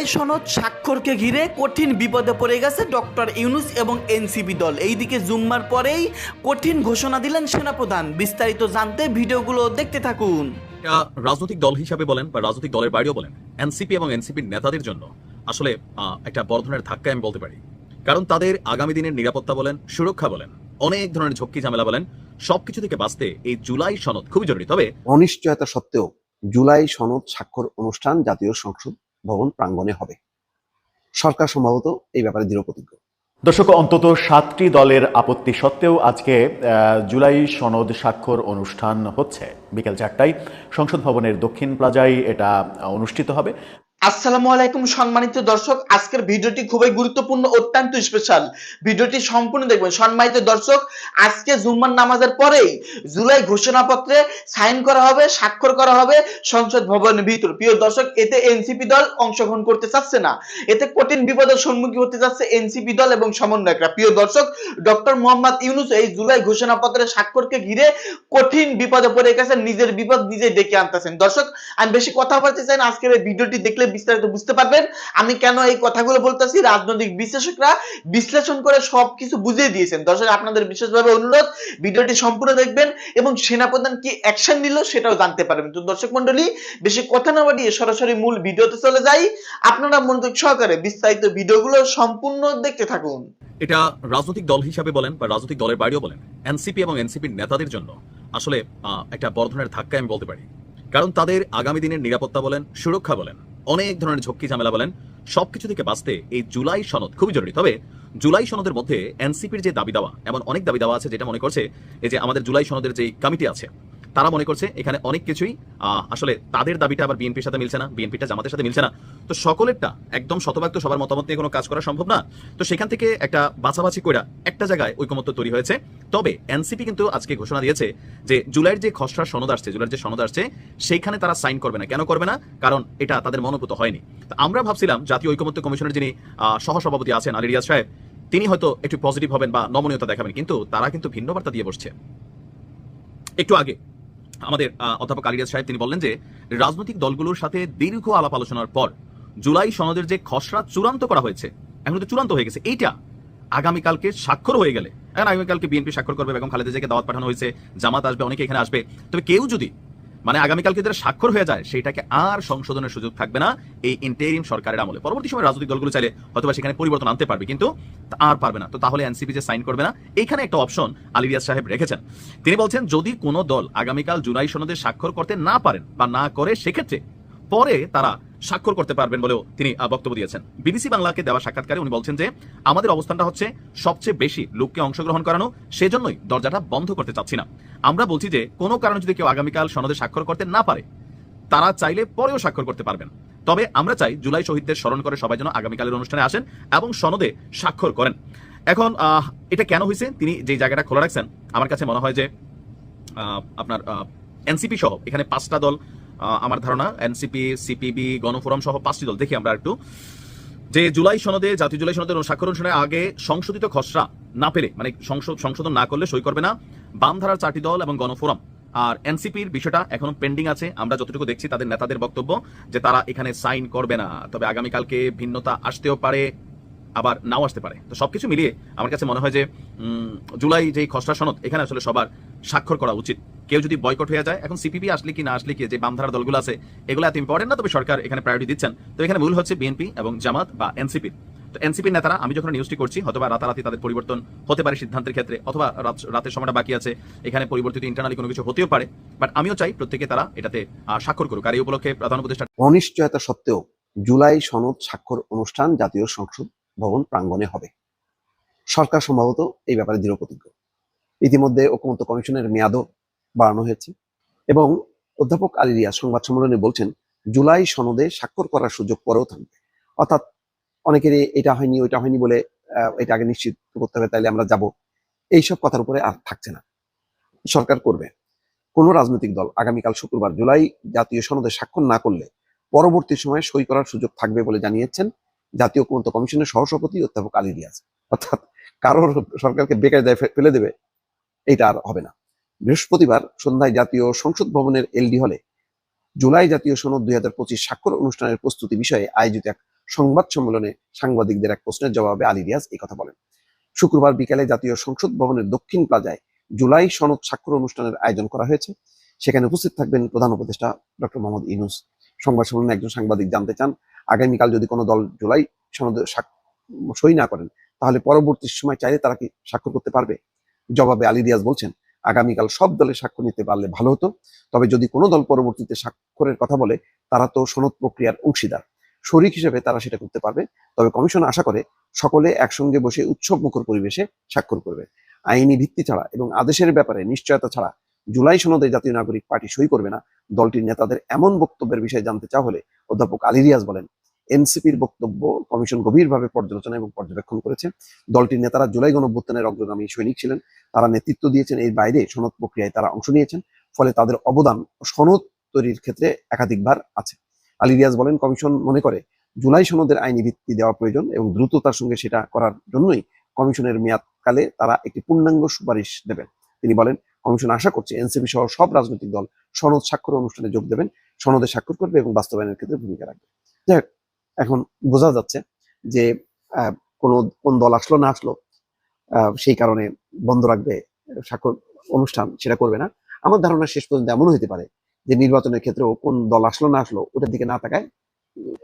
জুলাই সনদ স্বাক্ষরকে ঘিরে কঠিন বিপদে পড়ে গেছে ডক্টর ইউনুস এবং এনসিপি দল। এইদিকে জুম্মার পরেই কঠিন ঘোষণা দিলেন সেনাপ্রধান। বিস্তারিত জানতে ভিডিওগুলো দেখতে থাকুন। রাজনৈতিক দল হিসাবে বলেন বা রাজনৈতিক দলের বাইরেও বলেন এনসিপি এবং এনসিপির নেতাদের জন্য। আসলে একটা বড় ধরনের ধাক্কা আমি বলতে পারি। কারণ তাদের আগামী দিনের নিরাপত্তা বলেন সুরক্ষা বলেন অনেক ধরনের ঝক্কি ঝামেলা বলেন সবকিছু থেকে বাঁচতে এই জুলাই সনদ খুবই জরুরি। তবে অনিশ্চয়তা সত্ত্বেও জুলাই সনদ স্বাক্ষর অনুষ্ঠান জাতীয় সংসদ ভবন প্রাঙ্গণে হবে। সরকার সম্ভবত এই ব্যাপারে দৃঢ় প্রতিজ্ঞ। দর্শক, অন্তত সাতটি দলের আপত্তি সত্ত্বেও আজকে জুলাই সনদ স্বাক্ষর অনুষ্ঠান হচ্ছে। বিকেল চারটায় সংসদ ভবনের দক্ষিণ প্লাজায় এটা অনুষ্ঠিত হবে। আসসালামু আলাইকুম সম্মানিত দর্শক, আজকের ভিডিওটি খুবই গুরুত্বপূর্ণ, অত্যন্ত স্পেশাল ভিডিওটি সম্পূর্ণ দেখবেন। সম্মানিত দর্শক, আজকে জুম্মার নামাজের পরেই জুলাই ঘোষণাপত্রে সাইন করা হবে, স্বাক্ষর করা হবে সংসদ ভবনের ভিতর। প্রিয় দর্শক, এতে এনসিপি দল অংশগ্রহণ করতে চাচ্ছে না। এতে কঠিন বিপদের সম্মুখীন হতে যাচ্ছে এনসিপি দল এবং সমন্বয়করা। প্রিয় দর্শক, ডক্টর মোহাম্মদ ইউনুস এই জুলাই ঘোষণাপত্রের স্বাক্ষরকে ঘিরে কঠিন বিপদে পড়ে গেছেন, নিজের বিপদ নিজে ডেকে আনতেছেন। দর্শক, আমি বেশি কথা বলতে চাই না। আজকের এই ভিডিওটি দেখলে বিস্তারিত বুঝতে পারবেন। আমি কেন এই কথাগুলো বলতেছি? রাজনৈতিক বিশ্লেষকরা বিশ্লেষণ করে সবকিছু বুঝিয়ে দিয়েছেন। দর্শক, আপনাদের বিশেষভাবে অনুরোধ, ভিডিওটি সম্পূর্ণ দেখবেন এবং সেনাপ্রধান কি অ্যাকশন নিল সেটাও জানতে পারবেন। তো দর্শক মন্ডলী বেশি কথা না বাড়িয়ে সরাসরি মূল ভিডিওতে চলে যাই। আপনারা মনোযোগ সহকারে বিস্তারিত ভিডিওগুলো সম্পূর্ণ দেখতে থাকুন। এটা রাজনৈতিক দল হিসাবে বলেন বা রাজনৈতিক দলের বাইরেও বলেন, এনসিপি এবং এনসিপির নেতাদের জন্য। আসলে একটা বর্ধনের ধাক্কা আমি বলতে পারি। কারণ তাদের আগামী দিনের নিরাপত্তা বলেন, সুরক্ষা বলেন। অনেক ধরনের ঝক্কি ঝামেলা বলেন, সবকিছু থেকে বাঁচতে এই জুলাই সনদ খুবই জরুরি। তবে জুলাই সনদের মধ্যে এনসিপির যে দাবি দেওয়া, এমন অনেক দাবি দেওয়া আছে যেটা মনে করছে, এই যে আমাদের জুলাই সনদের যে কমিটি আছে তারা মনে করছে এখানে অনেক কিছুই আসলে তাদের দাবিটা আবার বিএনপির সাথে মিলছে না, বিএনপিটা জামাতের সাথে মিলছে না। তো সকলেরটা একদম শতভাগ তো সবার মতামত নিয়ে কোনো কাজ করা সম্ভব না। তো সেখান থেকে একটা বাছাবাছি করে একটা জায়গায় ঐকমত্য তৈরি হয়েছে। তবে এনসিপি কিন্তু আজকে ঘোষণা দিয়েছে যে জুলাইয়ের যে খসড়া সনদ আসছে, জুলাইয়ের যে সনদ আসছে, সেইখানে তারা সাইন করবে না। কেন করবে না? কারণ এটা তাদের মনোভূত হয়নি। আমরা ভাবছিলাম জাতীয় ঐকমত্য কমিশনের যিনি সহসভাপতি আছেন আলী রিয়াজ সাহেব, তিনি হয়তো একটু পজিটিভ হবেন বা নমনীয়তা দেখাবেন, কিন্তু তারা কিন্তু ভিন্ন বার্তা দিয়ে বসছে। একটু আগে আমাদের অধ্যাপক আলিরাজ সাহেব তিনি বললেন যে, রাজনৈতিক দলগুলোর সাথে দীর্ঘ আলাপ আলোচনার পর জুলাই সনদের যে খসড়া চূড়ান্ত করা হয়েছে, এখন তো চূড়ান্ত হয়ে গেছে, এইটা আগামীকালকে স্বাক্ষর হয়ে গেলে, এখন আগামীকালকে বিএনপি স্বাক্ষর করবে এবং খালেদা জিয়াকে দাওয়াত পাঠানো হয়েছে, জামাত আসবে, অনেকে এখানে আসবে, তবে কেউ যদি মানে আগামীকালকে যারা স্বাক্ষর হয়ে যায় সেটাকে আর সংশোধনের সুযোগ থাকবে না। এই ইন্টেরিম সরকারের আমলে। পরবর্তী সময় রাজনৈতিক দলগুলো চাইলে হয়তো সেখানে পরিবর্তন আনতে পারবে, কিন্তু আর পারবে না। তো তাহলে এনসিপি যে সাইন করবে না, এখানে একটা অপশন আলিরিয়াজ সাহেব রেখেছেন। তিনি বলছেন, যদি কোনো দল আগামীকাল জুলাই সনদে স্বাক্ষর করতে না পারেন বা না করে, সেক্ষেত্রে পরে তারা স্বাক্ষর করতে পারবেন বলেও তিনি বক্তব্য দিয়েছেন। বিবিসি বাংলাকে দেওয়া সাক্ষাৎকারে উনি বলছেন যে, আমাদের অবস্থানটা হচ্ছে সবচেয়ে বেশি লোককে অংশগ্রহণ করানো, সেজন্যই দরজাটা বন্ধ করতে চাচ্ছি না। আমরা বলছি যে, কোনো কারণে যদি কেউ আগামীকাল সনদে স্বাক্ষর করতে না পারে, তারা চাইলে পরেও স্বাক্ষর করতে পারবেন। তবে আমরা চাই জুলাই শহীদদের স্মরণ করে সবাই যেন আগামীকালের অনুষ্ঠানে আসেন এবং সনদে স্বাক্ষর করেন। এখন এটা কেন হয়েছে তিনি যে জায়গাটা খোলা রাখছেন, আমার কাছে মনে হয় যে আপনার এনসিপি সহ এখানে পাঁচটা দল আমার ধারণা, এনসিপি, সিপিবি, গণফোরাম সহ পাঁচটি দল। দেখি আমরা একটু। যে জুলাই সনদে, জাতীয় জুলাই সনদের স্বাক্ষর অনুষ্ঠানের আগে সংশোধিত খসড়া না পেলে মানে সংশোধ, সংশোধন না করলে সই করবে না বাম ধারার চারটি দল এবং গণফোরাম। আর এনসিপির বিষয়টা এখনও পেন্ডিং আছে, আমরা যতটুকু দেখছি তাদের নেতাদের বক্তব্য যে তারা এখানে সাইন করবে না। তবে আগামীকালকে ভিন্নতা আসতেও পারে, আবার নাও আসতে পারে। তো সবকিছু মিলিয়ে আমার কাছে মনে হয় যে জুলাই যে খসড়া সনদ, এখানে আসলে সবার স্বাক্ষর করা উচিত। কেউ যদি বয়কট হয়ে যায়, এখন সিপিবি আসলে কি না আসলে কি, যে বামধারা দলগুলো আছে, এগুলো এত ইম্পর্টেন্ট না? তবে সরকার এখানে প্রায়োরিটি দিচ্ছেন। তো এখানে মূল হচ্ছে বিএনপি এবং জামাত বা এনসিপি তো এনসিপির নেতারা, আমি যখন নিউজটি করছি অথবা রাতারাতি তাদের পরিবর্তন হতে পারে সিদ্ধান্তের ক্ষেত্রে, অথবা রাতের সময়টা বাকি আছে, এখানে পরিবর্তিত ইন্টারনালি কোনো কিছু হতেও পারে বাট আমিও চাই প্রত্যেকে তারা এটাতে স্বাক্ষর করুক। আর এই উপলক্ষে প্রধান উপদেষ্টা অনিশ্চয়তা সত্ত্বেও জুলাই সনদ স্বাক্ষর অনুষ্ঠান জাতীয় সংসদ ভবন প্রাঙ্গণে হবে। সরকার সম্ভবত এই ব্যাপারে দৃঢ় প্রতিজ্ঞ ইতিমধ্যে ঐকমত্য কমিশনের মেয়াদও বাড়ানো হয়েছে। এবং অধ্যাপক আলী রিয়াজ সংবাদ সম্মেলনে বলছেন, জুলাই সনদে স্বাক্ষর করার সুযোগ পরেও থাকবে। অর্থাৎ অনেকেরই এটা হয়নি, ওইটা হয়নি বলে এটা আগে নিশ্চিত করতে হবে, তাইলে আমরা যাব। এইসব কথার উপরে আর থাকছে না। সরকার করবে। কোন রাজনৈতিক দল আগামীকাল শুক্রবার জুলাই জাতীয় সনদে স্বাক্ষর না করলে পরবর্তী সময়ে সই করার সুযোগ থাকবে বলে জানিয়েছেন জাতীয় ঐকমত্য কমিশনের সহসভাপতি অধ্যাপক আলী রিয়াজ। অর্থাৎ কারোর সরকারকে বেকার দায় ফেলে দেবে এটা আর হবে না। বৃহস্পতিবার সন্ধ্যায় জাতীয় সংসদ ভবনের এলডি হলে জুলাই জাতীয় সনদ দুই হাজার পঁচিশ স্বাক্ষর অনুষ্ঠানের প্রস্তুতি বিষয়ে আয়োজিত এক সংবাদ সম্মেলনে সাংবাদিকদের এক প্রশ্নের জবাবে আলী রিয়াজ এই কথা বলেন। শুক্রবার বিকালে জাতীয় সংসদ ভবনের দক্ষিণ প্লাজায় জুলাই সনদ স্বাক্ষর অনুষ্ঠানের আয়োজন করা হয়েছে। সেখানে উপস্থিত থাকবেন প্রধান উপদেষ্টা ডক্টর মোহাম্মদ ইনুস সংবাদ সম্মেলনে একজন সাংবাদিক জানতে চান, আগামীকাল যদি কোনো দল জুলাই সনদে সই না করেন, তাহলে পরবর্তী সময় চাইলে তারা কি স্বাক্ষর করতে পারবে? জবাবে আলী রিয়াজ বলছেন আগামীকাল সব দলে স্বাক্ষর নিতে পারলে ভালো হতো। তবে যদি কোনো দল পরবর্তীতে স্বাক্ষরের কথা বলে, তারা তো সনদ প্রক্রিয়ার অংশীদার। শরিক হিসেবে তারা সেটা করতে পারবে। তবে কমিশন আশা করে সকলে একসঙ্গে বসে উৎসব মুখর পরিবেশে স্বাক্ষর করবে। আইনি ভিত্তি ছাড়া এবং আদেশের ব্যাপারে নিশ্চয়তা ছাড়া জুলাই সনদে জাতীয় নাগরিক পার্টি সই করবে না। দলটির নেতাদের এমন বক্তব্যের বিষয়ে জানতে চাওয়া হলে অধ্যাপক আলী রিয়াজ বলেন এনসিপির বক্তব্য কমিশন গভীরভাবে পর্যালোচনা এবং পর্যবেক্ষণ করেছে। দলটির নেতারা জুলাই গণঅভ্যুত্থানের অগ্রগামী সৈনিক ছিলেন। তারা নেতৃত্ব দিয়েছেন, এর বাইরে সনদ প্রক্রিয়ায় তারা অংশ নিয়েছেন, ফলে তাদের অবদান সনদ তৈরির ক্ষেত্রে একাধিকবার আছে। আলী রিয়াজ বলেন, কমিশন মনে করে, জুলাই সনদের আইনি ভিত্তি দেওয়া প্রয়োজন এবং দ্রুততার সঙ্গে সেটা করার জন্যই কমিশনের মেয়াদকালে তারা একটি পূর্ণাঙ্গ সুপারিশ দেবেন। তিনি বলেন, কমিশন আশা করছে, এনসিপি সহ সব রাজনৈতিক দল সনদ স্বাক্ষর অনুষ্ঠানে যোগ দেবেন। সনদে স্বাক্ষর করবে এবং বাস্তবায়নের ক্ষেত্রে ভূমিকা রাখবে। যাই এখন বোঝা যাচ্ছে যে কোনো, কোন দল আসলো, না আসলো সেই কারণে বন্ধ রাখবে স্বাক্ষর অনুষ্ঠান সেটা করবে না। আমার ধারণা শেষ পর্যন্ত এমনও হতে পারে যে, নির্বাচনের ক্ষেত্রেও কোন দল আসলো, না আসলো, ওটার দিকে না তাকায়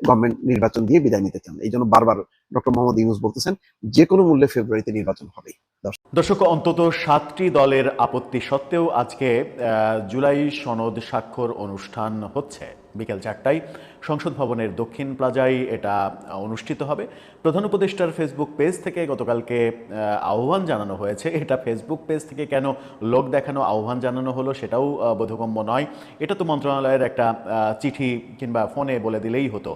গভর্নমেন্ট নির্বাচন দিয়ে বিদায় নিতে চান। এই জন্য বারবার ডক্টর মোহাম্মদ ইউনুস বলতেছেন যে কোনো মূল্যে ফেব্রুয়ারিতে নির্বাচন হবে। দর্শক অন্তত সাতটি দলের আপত্তি সত্ত্বেও আজকে জুলাই সনদ স্বাক্ষর অনুষ্ঠান হচ্ছে। বিকেল চারটায় সংসদ ভবনের দক্ষিণ প্লাজায় এটা অনুষ্ঠিত হবে। প্রধান উপদেষ্টার ফেসবুক পেজ থেকে গতকালকে আহ্বান জানানো হয়েছে। এটা ফেসবুক পেজ থেকে কেন লোক দেখানো, আহ্বান জানানো হলো সেটাও বোধগম্য নয়। এটা তো মন্ত্রণালয়ের একটা চিঠি কিংবা ফোনে বলে দিলেই হতো।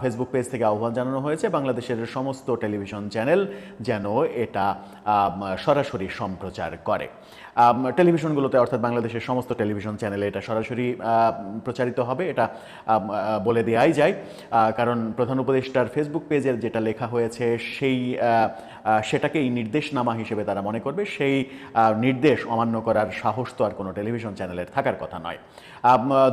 ফেসবুক পেজ থেকে আহ্বান জানানো হয়েছে, বাংলাদেশের সমস্ত টেলিভিশন চ্যানেল যেন এটা সরাসরি সম্প্রচার করে। টেলিভিশনগুলোতে অর্থাৎ বাংলাদেশের সমস্ত টেলিভিশন চ্যানেলে এটা সরাসরি প্রচারিত হবে। এটা বলে দেওয়াই যায়। কারণ প্রধান উপদেষ্টার ফেসবুক পেজের যেটা লেখা হয়েছে, সেই সেটাকেই নির্দেশনামা হিসেবে তারা মনে করবে। সেই নির্দেশ অমান্য করার সাহস তো আর কোনো টেলিভিশন চ্যানেলের থাকার কথা নয়।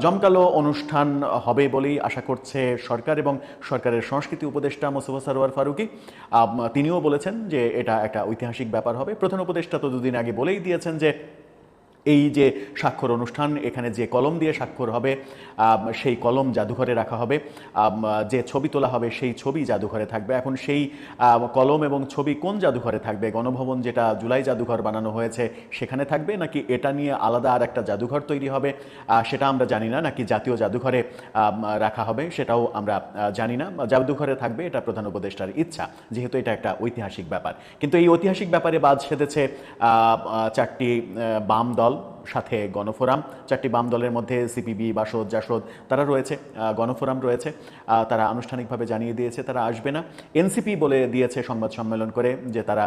জমকালো অনুষ্ঠান হবে বলেই আশা করছে সরকার এবং সরকারের সংস্কৃতি উপদেষ্টা মোস্তফা সারোয়ার ফারুকি। তিনিও বলেছেন যে এটা একটা ঐতিহাসিক ব্যাপার হবে। প্রধান উপদেষ্টা তো দুদিন আগে বলেই দিয়েছেন যে এই যে স্বাক্ষর অনুষ্ঠান, এখানে যে কলম দিয়ে স্বাক্ষর হবে সেই কলম জাদুঘরে রাখা হবে যে ছবি তোলা হবে সেই ছবি জাদুঘরে থাকবে। এখন সেই কলম এবং ছবি কোন জাদুঘরে থাকবে? গণভবন যেটা জুলাই জাদুঘর বানানো হয়েছে, সেখানে থাকবে নাকি এটা নিয়ে আলাদা আর একটা জাদুঘর তৈরি হবে? সেটা আমরা জানি না, নাকি জাতীয় জাদুঘরে রাখা হবে, সেটাও আমরা জানি না। জাদুঘরে থাকবে এটা প্রধান উপদেষ্টার ইচ্ছা, যেহেতু এটা একটা ঐতিহাসিক ব্যাপার। কিন্তু এই ঐতিহাসিক ব্যাপারে বাদ সেধেছে চারটি বাম দল intervalo সাথে গণফোরাম, চারটি বাম দলের মধ্যে সিপিবি, বাসদ, জাসদ তারা রয়েছে গণফোরাম রয়েছে তারা আনুষ্ঠানিকভাবে জানিয়ে দিয়েছে তারা আসবে না। এনসিপি বলে দিয়েছে সংবাদ সম্মেলন করে যে তারা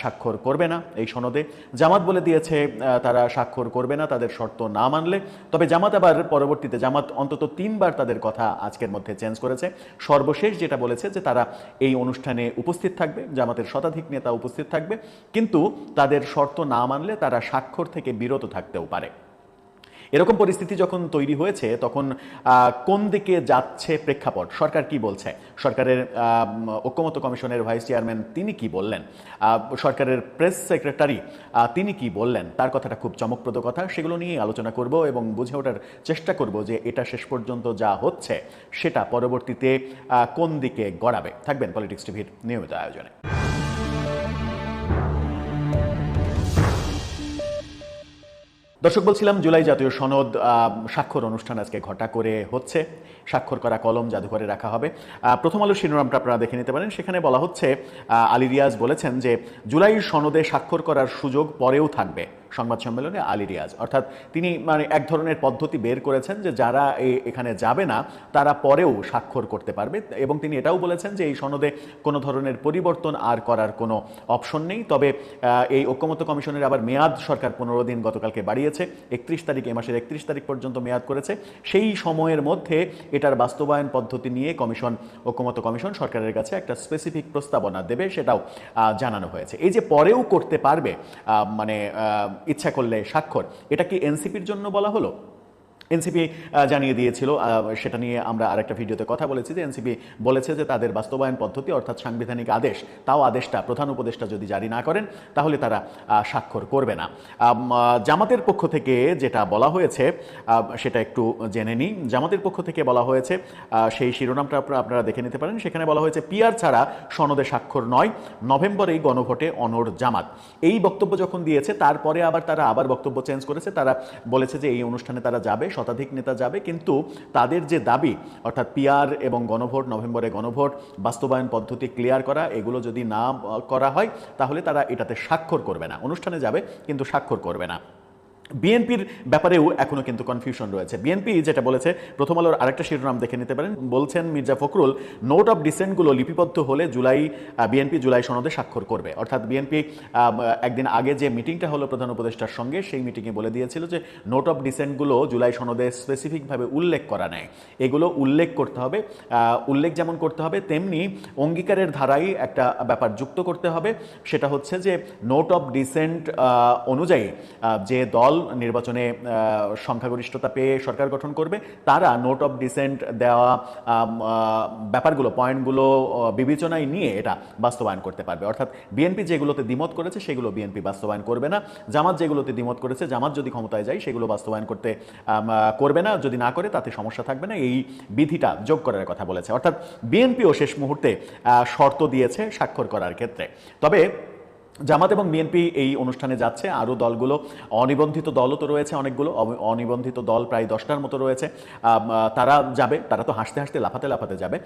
স্বাক্ষর করবে না এই সনদে। জামাত বলে দিয়েছে তারা স্বাক্ষর করবে না, তাদের শর্ত না মানলে। তবে জামাত আবার পরবর্তীতে, জামাত অন্তত তিনবার তাদের কথা আজকের মধ্যে চেঞ্জ করেছে। সর্বশেষ যেটা বলেছে যে তারা এই অনুষ্ঠানে উপস্থিত থাকবে, জামাতের শতাধিক নেতা উপস্থিত থাকবে। কিন্তু তাদের শর্ত না মানলে তারা স্বাক্ষর থেকে বিরত থাকতেও পারে। এরকম পরিস্থিতি যখন তৈরি হয়েছে তখন কোন দিকে যাচ্ছে প্রেক্ষাপট? সরকার কি বলছে? সরকারের আহ, ঐক্যমত্য কমিশনের ভাইস চেয়ারম্যান তিনি কি বললেন? সরকারের প্রেস সেক্রেটারি তিনি কি বললেন? তার কথাটা খুব চমকপ্রদ কথা। সেগুলো নিয়ে আলোচনা করব এবং বুঝে ওঠার চেষ্টা করব যে এটা শেষ পর্যন্ত যা হচ্ছে সেটা পরবর্তীতে কোন দিকে গড়াবে? থাকবেন পলিটিক্স টিভির নিয়মিত আয়োজনে। দর্শক, বলছিলাম জুলাই জাতীয় সনদ স্বাক্ষর অনুষ্ঠান আজকে ঘটা করে হচ্ছে। স্বাক্ষর করা কলম জাদুঘরে রাখা হবে। প্রথম আলো শিরোনামটা আপনারা দেখে নিতে পারেন। সেখানে বলা হচ্ছে আলী রিয়াজ বলেছেন যে, জুলাই সনদে স্বাক্ষর করার সুযোগ পরেও থাকবে। সংবাদ সম্মেলনে আলী রিয়াজ। অর্থাৎ তিনি মানে এক ধরনের পদ্ধতি বের করেছেন যে যারা এখানে যাবে না, তারা পরেও স্বাক্ষর করতে পারবে এবং তিনি এটাও বলেছেন যে এই সনদে কোনো ধরনের পরিবর্তন আর করার কোনো অপশন নেই। তবে এই ঐক্যমত্য কমিশনের আবার মেয়াদ সরকার পনেরো দিন গতকালকে বাড়িয়েছে, একত্রিশ তারিখ, এ মাসের একত্রিশ তারিখ পর্যন্ত মেয়াদ করেছে। সেই সময়ের মধ্যে এটার বাস্তবায়ন পদ্ধতি নিয়ে কমিশন ঐক্যমত্য কমিশন সরকারের কাছে একটা স্পেসিফিক প্রস্তাবনা দেবে, সেটাও জানানো হয়েছে। এই যে পরেও করতে পারবে মানে ইচ্ছা করলে স্বাক্ষর। এটা কি এনসিপির জন্য বলা হলো? এনসিপি জানিয়ে দিয়েছিল সেটা নিয়ে আমরা আরেকটা ভিডিওতে কথা বলেছি যে এনসিপি বলেছে যে তাদের বাস্তবায়ন পদ্ধতি অর্থাৎ সাংবিধানিক আদেশ, তাও আদেশটা, প্রধান উপদেষ্টা যদি জারি না করেন, তাহলে তারা স্বাক্ষর করবে না। জামাতের পক্ষ থেকে যেটা বলা হয়েছে সেটা একটু জেনে নিই। জামাতের পক্ষ থেকে বলা হয়েছে সেই শিরোনামটা আপনারা- দেখে নিতে পারেন। সেখানে বলা হয়েছে পিয়ার ছাড়া সনদে স্বাক্ষর নয় নভেম্বরেই গণভোটে অনর জামাত। এই বক্তব্য যখন দিয়েছে, তারপরে আবার তারা আবার বক্তব্য চেঞ্জ করেছে। তারা বলেছে যে এই অনুষ্ঠানে তারা যাবে শতাধিক নেতা যাবে, কিন্তু তাদের যে দাবি, অর্থাৎ পিয়ার এবং গণভোট, নভেম্বরে গণভোট, বাস্তবায়ন পদ্ধতি ক্লিয়ার করা, এগুলো যদি না করা হয়, তাহলে তারা এটাতে স্বাক্ষর করবে না। অনুষ্ঠানে যাবে, কিন্তু স্বাক্ষর করবে না। বিএনপির ব্যাপারেও এখনও কিন্তু কনফিউশন রয়েছে। বিএনপি যেটা বলেছে, প্রথম আলোর আরেকটা শিরোনাম দেখে নিতে পারেন। বলছেন মির্জা ফখরুল নোট অফ ডিসেন্টগুলো লিপিবদ্ধ হলে জুলাই বিএনপি জুলাই সনদে স্বাক্ষর করবে। অর্থাৎ বিএনপি একদিন আগে যে মিটিংটা হলো প্রধান উপদেষ্টার সঙ্গে, সেই মিটিংয়ে বলে দিয়েছিল যে নোট অফ ডিসেন্টগুলো জুলাই সনদে স্পেসিফিকভাবে উল্লেখ করা নেয় এগুলো উল্লেখ করতে হবে উল্লেখ যেমন করতে হবে, তেমনি অঙ্গীকারের ধারাই একটা ব্যাপার যুক্ত করতে হবে। সেটা হচ্ছে যে নোট অফ ডিসেন্ট অনুযায়ী যে দল নির্বাচনে সংখ্যাগরিষ্ঠতা পেয়ে সরকার গঠন করবে, তারা নোট অফ ডিসেন্ট দেওয়া ব্যাপারগুলো পয়েন্টগুলো বিবেচনায় নিয়ে এটা বাস্তবায়ন করতে পারবে। অর্থাৎ বিএনপি যেগুলোতে দ্বিমত করেছে, সেগুলো বিএনপি বাস্তবায়ন করবে না। জামাত যেগুলোতে দ্বিমত করেছে, জামাত যদি ক্ষমতায় যায়, সেগুলো বাস্তবায়ন করতে করবে না। যদি না করে, তাতে সমস্যা থাকবে না। এই বিধিটা যোগ করার কথা বলেছে। অর্থাৎ বিএনপিও শেষ মুহূর্তে শর্ত দিয়েছে স্বাক্ষর করার ক্ষেত্রে। তবে জামাত এবং বিএনপি এই অনুষ্ঠানে যাচ্ছে। আরও দলগুলো, অনিবন্ধিত দলও তো রয়েছে অনেকগুলো অনিবন্ধিত দল প্রায় দশটার মতো রয়েছে। তারা যাবে, তারা তো হাসতে হাসতে লাফাতে লাফাতে যাবে।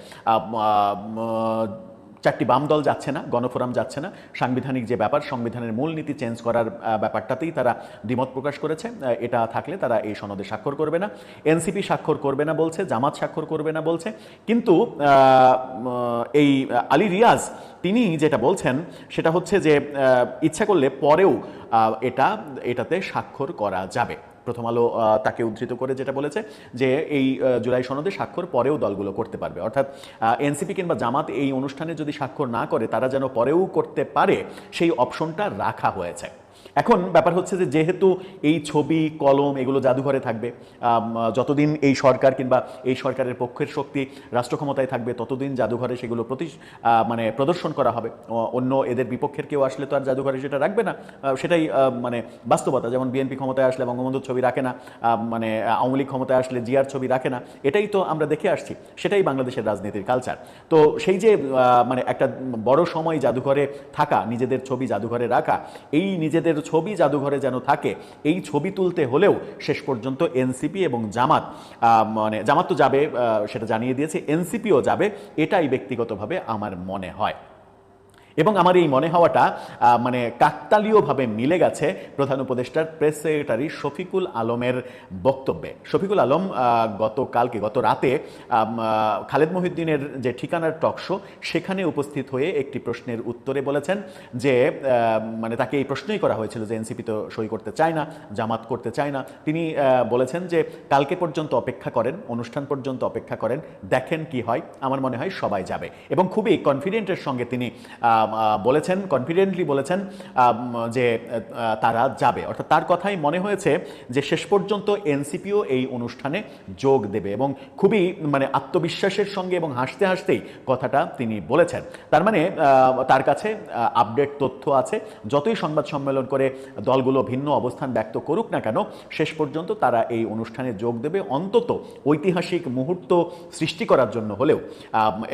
চারটি বাম দল যাচ্ছে না, গণফোরাম যাচ্ছে না। সাংবিধানিক যে ব্যাপার, সংবিধানের মূলনীতি চেঞ্জ করার ব্যাপারটাতেই তারা দ্বিমত প্রকাশ করেছে। এটা থাকলে তারা এই সনদে স্বাক্ষর করবে না। এনসিপি স্বাক্ষর করবে না বলছে, জামাত স্বাক্ষর করবে না বলছে। কিন্তু এই আলী রিয়াজ, তিনি যেটা বলছেন, সেটা হচ্ছে যে ইচ্ছা করলে পরেও এটা, এটাতে স্বাক্ষর করা যাবে। প্রথম আলো তাকে উদ্ধৃত করে যেটা বলেছে যে এই জুলাই সনদে স্বাক্ষর পরেও দলগুলো করতে পারবে। অর্থাৎ এনসিপি কিংবা জামাত এই অনুষ্ঠানে যদি স্বাক্ষর না করে, তারা যেন পরেও করতে পারে, সেই অপশনটা রাখা হয়েছে। এখন ব্যাপার হচ্ছে যে যেহেতু এই ছবি, কলম এগুলো জাদুঘরে থাকবে যতদিন এই সরকার কিংবা এই সরকারের পক্ষের শক্তি রাষ্ট্র ক্ষমতায় থাকবে, ততদিন জাদুঘরে সেগুলো প্রতি মানে প্রদর্শন করা হবে। অন্য এদের বিপক্ষের কেউ আসলে তো আর জাদুঘরে সেটা রাখবে না। সেটাই মানে বাস্তবতা। যেমন বিএনপি ক্ষমতায় আসলে বঙ্গবন্ধুর ছবি রাখে না মানে আওয়ামী লীগ ক্ষমতায় আসলে জিয়ার ছবি রাখে না, এটাই তো আমরা দেখে আসছি। সেটাই বাংলাদেশের রাজনীতির কালচার তো সেই যে মানে একটা বড় সময় জাদুঘরে থাকা, নিজেদের ছবি জাদুঘরে রাখা, এই নিজেদের ছবি জাদুঘরে যেন থাকে, এই ছবি তুলতে হলেও শেষ পর্যন্ত এনসিপি এবং জামাত মানে জামাত তো যাবে সেটা জানিয়ে দিয়েছে, এনসিপিও যাবে, এটাই ব্যক্তিগতভাবে আমার মনে হয়। এবং আমার এই মনে হওয়াটা মানে কাকতালীয়ভাবে মিলে গেছে প্রধান উপদেষ্টার প্রেস সেক্রেটারি শফিকুল আলমের বক্তব্যে। শফিকুল আলম গতকালকে, গত রাতে খালেদ মহিউদ্দিনের যে ঠিকানার টকশো সেখানে উপস্থিত হয়ে একটি প্রশ্নের উত্তরে বলেছেন যে মানে তাকে এই প্রশ্নই করা হয়েছিল যে এনসিপি তো সই করতে চায় না, জামাত করতে চায় না। তিনি বলেছেন যে, কালকে পর্যন্ত অপেক্ষা করেন, অনুষ্ঠান পর্যন্ত অপেক্ষা করেন, দেখেন কি হয়, আমার মনে হয় সবাই যাবে। এবং খুবই কনফিডেন্টের সঙ্গে তিনি বলেছেন কনফিডেন্টলি বলেছেন যে তারা যাবে। অর্থাৎ তার কথাই মনে হয়েছে যে শেষ পর্যন্ত এনসিপিও এই অনুষ্ঠানে যোগ দেবে এবং খুবই মানে আত্মবিশ্বাসের সঙ্গে এবং হাসতে হাসতেই কথাটা তিনি বলেছেন। তার মানে তার কাছে আপডেট তথ্য আছে। যতই সংবাদ সম্মেলন করে দলগুলো ভিন্ন অবস্থান ব্যক্ত করুক না কেন, শেষ পর্যন্ত তারা এই অনুষ্ঠানে যোগ দেবে অন্তত ঐতিহাসিক মুহূর্ত সৃষ্টি করার জন্য হলেও।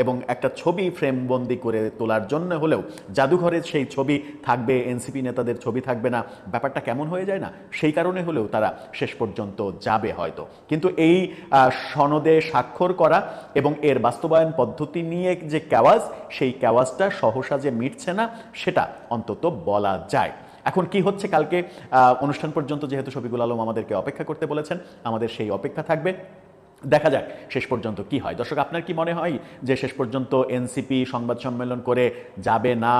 এবং একটা ছবি ফ্রেমবন্দি করে তোলার জন্য হলেও জাদুঘরের সেই ছবি থাকবে, এনসিপি নেতাদের ছবি থাকবে না। ব্যাপারটা কেমন হয়ে যায় না? সেই কারণে হলেও তারা শেষ পর্যন্ত যাবে হয়তো। কিন্তু এই সনদে স্বাক্ষর করা এবং এর বাস্তবায়ন পদ্ধতি নিয়ে যে ক্যাওয়াজ সেই ক্যাওয়াজটা সহসা যে মিটছে না, সেটা অন্তত বলা যায়। এখন কি হচ্ছে কালকে? অনুষ্ঠান পর্যন্ত যেহেতু শফিকুল আলম আমাদেরকে অপেক্ষা করতে বলেছেন, আমাদের সেই অপেক্ষা থাকবে। দেখা যাক শেষ পর্যন্ত কি হয়। দর্শক, আপনার কি মনে হয় যে শেষ পর্যন্ত এনসিপি সংবাদ সম্মেলন করে যাবে না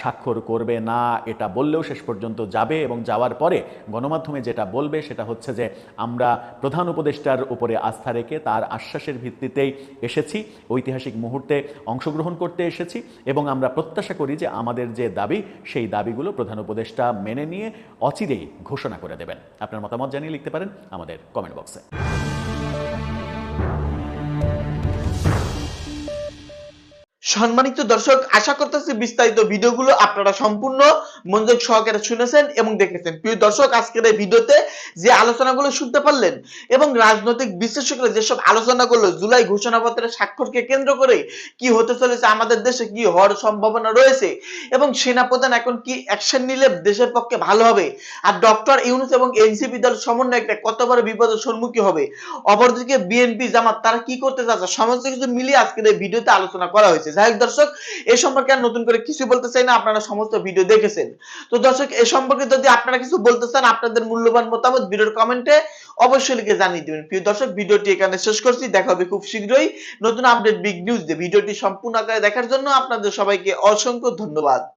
স্বাক্ষর করবে না, এটা বললেও শেষ পর্যন্ত যাবে এবং যাওয়ার পরে গণমাধ্যমে যেটা বলবে সেটা হচ্ছে যে আমরা প্রধান উপদেষ্টার উপরে আস্থা রেখে তার আশ্বাসের ভিত্তিতেই এসেছি, ঐতিহাসিক মুহূর্তে অংশগ্রহণ করতে এসেছি এবং আমরা প্রত্যাশা করি যে আমাদের যে দাবি সেই দাবিগুলো প্রধান উপদেষ্টা মেনে নিয়ে অচিরেই ঘোষণা করে দেবেন। আপনার মতামত জানিয়ে লিখতে পারেন আমাদের কমেন্ট বক্সে। সম্মানিত দর্শক, আশা করতেছি বিস্তারিত ভিডিওগুলো আপনারা সম্পূর্ণ মনোযোগ সহকারে শুনেছেন এবং দেখেছেন। প্রিয় দর্শক, আজকের এই ভিডিওতে যে আলোচনাগুলো শুনতে পারলেন এবং রাজনৈতিক বিশ্লেষকরা যেসব আলোচনা করল জুলাই ঘোষণাপত্রের স্বাক্ষরকে কেন্দ্র করে কি হতে চলেছে আমাদের দেশে, কি হওয়ার সম্ভাবনা রয়েছে এবং সেনাপ্রধান এখন কি অ্যাকশন নিলে দেশের পক্ষে ভালো হবে? আর ডক্টর ইউনুস এবং এনসিপি দল সমন্বয়কটা কত বড় বিপদের সম্মুখীন হবে? অপরদিকে বিএনপি জামাত তারা কি করতে চাচ্ছে? সমস্ত কিছু মিলিয়ে আজকের এই ভিডিওতে আলোচনা করা হয়েছে। যাই হোক, দর্শক, এ সম্পর্কে আর নতুন করে কিছু বলতে চাই না, আপনারা সমস্ত ভিডিও দেখেছেন। তো দর্শক, এ সম্পর্কে যদি আপনারা কিছু বলতে চান, আপনাদের মূল্যবান মতামত ভিডিওর কমেন্টে অবশ্যই লিখে জানিয়ে দিবেন। প্রিয় দর্শক, ভিডিওটি এখানে শেষ করছি, দেখা হবে খুব শীঘ্রই নতুন আপডেট বিগ নিউজ দিয়ে। ভিডিওটি সম্পূর্ণ আকারে দেখার জন্য আপনাদের সবাইকে অসংখ্য ধন্যবাদ।